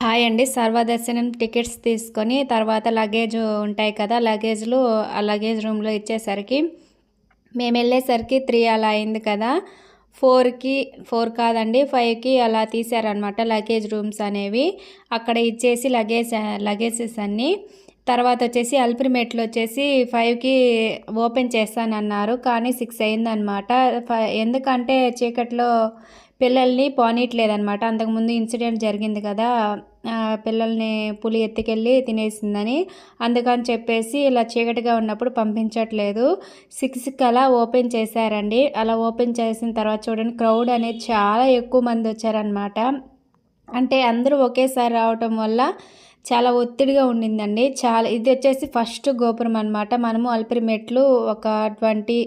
Hi అండి. సర్వదర్శనం tickets తీసుకొని తర్వాత లగేజ్ ఉంటాయి కదా లగేజ్లు ఆ లగేజ్ రూమ్లో ఇచ్చేసరికి మేము వెళ్ళేసరికి త్రీ అలా అయింది కదా. ఫోర్కి ఫోర్ కాదండి ఫైవ్కి అలా తీసారనమాట లగేజ్ రూమ్స్ అనేవి. అక్కడ ఇచ్చేసి లగేజ్ లగేజెస్ అన్నీ. తర్వాత వచ్చేసి అల్పిరిమేట్లు వచ్చేసి ఫైవ్కి ఓపెన్ చేస్తానన్నారు కానీ సిక్స్ అయిందనమాట ఎందుకంటే చీకట్లో పిల్లల్ని పోనీయట్లేదనమాట అంతకుముందు ఇన్సిడెంట్ జరిగింది కదా పిల్లల్ని పులి ఎత్తుకెళ్ళి తినేసిందని అందుకని చెప్పేసి ఇలా చీకటిగా ఉన్నప్పుడు పంపించట్లేదు. సిక్స్కి అలా ఓపెన్ చేశారండి. అలా ఓపెన్ చేసిన తర్వాత చూడండి క్రౌడ్ అనేది చాలా ఎక్కువ మంది వచ్చారనమాట అంటే అందరూ ఒకేసారి రావటం వల్ల చాలా ఒత్తిడిగా ఉండిందండి. చాలా ఇది వచ్చేసి ఫస్ట్ గోపురం అనమాట మనము అల్పిరి మెట్లు ఒక ట్వంటీ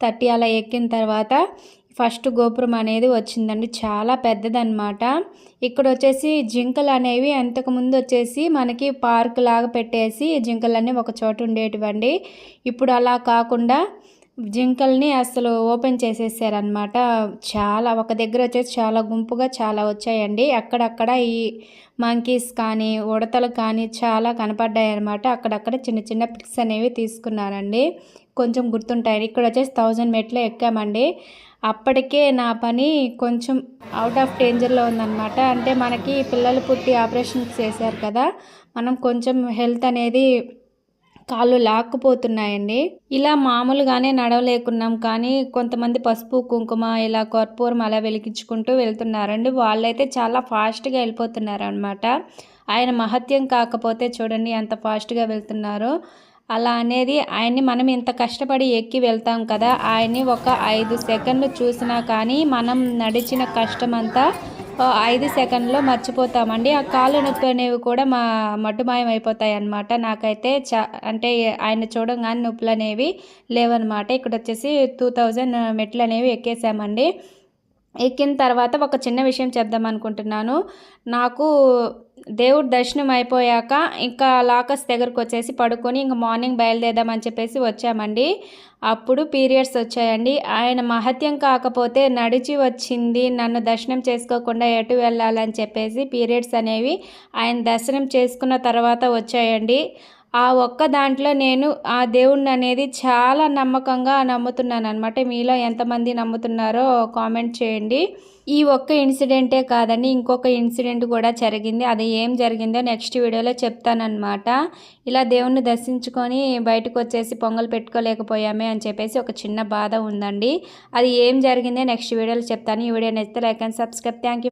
థర్టీ అలా ఎక్కిన తర్వాత ఫస్ట్ గోపురం అనేది వచ్చిందండి. చాలా పెద్దదన్నమాట. ఇక్కడ వచ్చేసి జింకలు అనేవి అంతకుముందు వచ్చేసి మనకి పార్క్ లాగా పెట్టేసి జింకలన్నీ ఒక చోట ఉండేటివండి. ఇప్పుడు అలా కాకుండా జింకల్ని అసలు ఓపెన్ చేసేసారనమాట చాలా ఒక దగ్గర వచ్చేసి చాలా గుంపుగా చాలా వచ్చాయండి. అక్కడక్కడ ఈ మంకీస్ కానీ ఉడతలు కానీ చాలా కనపడ్డాయి అనమాట అక్కడక్కడ చిన్న చిన్న పిక్స్ అనేవి తీసుకున్నానండి. కొంచెం గుర్తుంటాయి ఇక్కడ వచ్చేసి థౌజండ్ మెట్లు ఎక్కామండి. అప్పటికే నా పని కొంచెం అవుట్ ఆఫ్ డేంజర్లో ఉందన్నమాట. అంటే మనకి పిల్లలు పుట్టి ఆపరేషన్ చేశారు కదా మనం కొంచెం హెల్త్ అనేది కాళ్ళు లాక్కుపోతున్నాయండి. ఇలా మామూలుగానే నడవలేకున్నాం కానీ కొంతమంది పసుపు కుంకుమ ఇలా కర్పూరం అలా వెలిగించుకుంటూ వెళ్తున్నారండి. వాళ్ళైతే చాలా ఫాస్ట్గా వెళ్ళిపోతున్నారు అనమాట ఆయన మహత్యం కాకపోతే చూడండి ఎంత ఫాస్ట్గా వెళ్తున్నారో. అలా అనేది ఆయన్ని మనం ఇంత కష్టపడి ఎక్కి వెళ్తాం కదా ఆయన్ని ఒక ఐదు సెకండ్లు చూసినా కానీ మనం నడిచిన కష్టమంతా ఐదు సెకండ్లో మర్చిపోతామండి. ఆ కాళ్ళు నొప్పి అనేవి కూడా మా మట్టుమాయం అయిపోతాయి అనమాట నాకైతే చా అంటే ఆయన చూడంగానే నొప్పులు అనేవి లేవన్నమాట. ఇక్కడ వచ్చేసి టూ థౌజండ్ మెట్లు అనేవి ఎక్కేసామండి. ఎక్కిన తర్వాత ఒక చిన్న విషయం చెప్దాం అనుకుంటున్నాను. నాకు దేవుడు దర్శనం అయిపోయాక ఇంకా లాకస్ దగ్గరకు వచ్చేసి పడుకొని ఇంకా మార్నింగ్ బయలుదేరదామని చెప్పేసి వచ్చామండి. అప్పుడు పీరియడ్స్ వచ్చాయండి. ఆయన మహత్యం కాకపోతే నడిచి వచ్చింది. నన్ను దర్శనం చేసుకోకుండా ఎటు వెళ్ళాలని చెప్పేసి పీరియడ్స్ అనేవి ఆయన దర్శనం చేసుకున్న తర్వాత వచ్చాయండి. ఆ ఒక్క దాంట్లో నేను ఆ దేవుణ్ణి అనేది చాలా నమ్మకంగా నమ్ముతున్నాను అనమాట మీలో ఎంతమంది నమ్ముతున్నారో కామెంట్ చేయండి. ఈ ఒక్క ఇన్సిడెంటే కాదండి ఇంకొక ఇన్సిడెంట్ కూడా జరిగింది. అది ఏం జరిగిందో నెక్స్ట్ వీడియోలో చెప్తానమాట ఇలా దేవుణ్ణి దర్శించుకొని బయటకు వచ్చేసి పొంగల్ పెట్టుకోలేకపోయామే అని చెప్పేసి ఒక చిన్న బాధ ఉందండి. అది ఏం జరిగిందో నెక్స్ట్ వీడియోలో చెప్తాను. ఈ వీడియో నచ్చితే లైక్ అండ్ సబ్స్క్రైబ్. థ్యాంక్